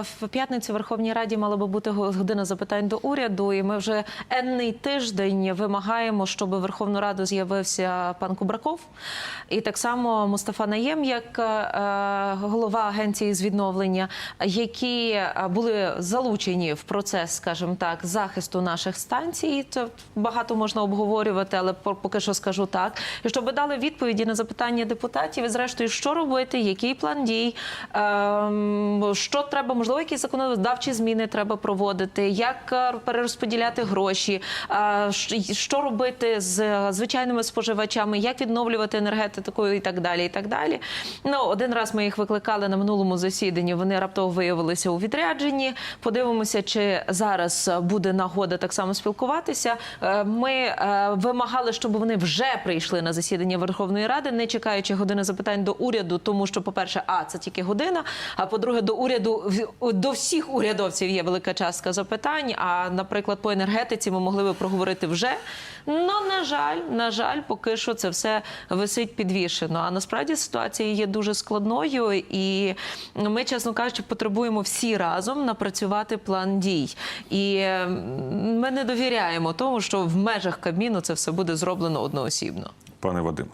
В п'ятницю Верховній Раді мала би бути година запитань до уряду, і ми вже енний тиждень вимагаємо, щоб Верховну Раду з'явився пан Кубраков. І так само Мустафа Наєм, як е, голова агенції з відновлення, які е, були залучені в процес, скажімо так, захисту наших станцій. Це багато можна обговорювати, але по- поки що скажу так. І щоб дали відповіді на запитання депутатів, і зрештою, що робити, який план дій, ем, що треба, можливо, якісь законодавчі зміни треба проводити, як е, перерозподіляти гроші, що робити з е, звичайними споживачами, як відновлювати енергетику і так далі. І так далі. Ну, один раз ми їх викликали на минулому засіданні. Вони раптово виявилися у відрядженні. Подивимося, чи зараз буде нагода так само спілкуватися. Е, Ми вимагали, щоб вони вже прийшли на засідання Верховної Ради, не чекаючи години запитань до уряду, тому що, по-перше, а це тільки година. А по-друге, до уряду до всіх урядовців є велика частка запитань. А, наприклад, по енергетиці ми могли би проговорити вже. Ну, на жаль, на жаль, поки що це все висить підвішено. А насправді ситуація є дуже складною, і ми, чесно кажучи, потребуємо всі разом напрацювати план дій. І ми не довіряємо тому, що в межах Кабміну це все буде зроблено одноосібно. Пане Вадим,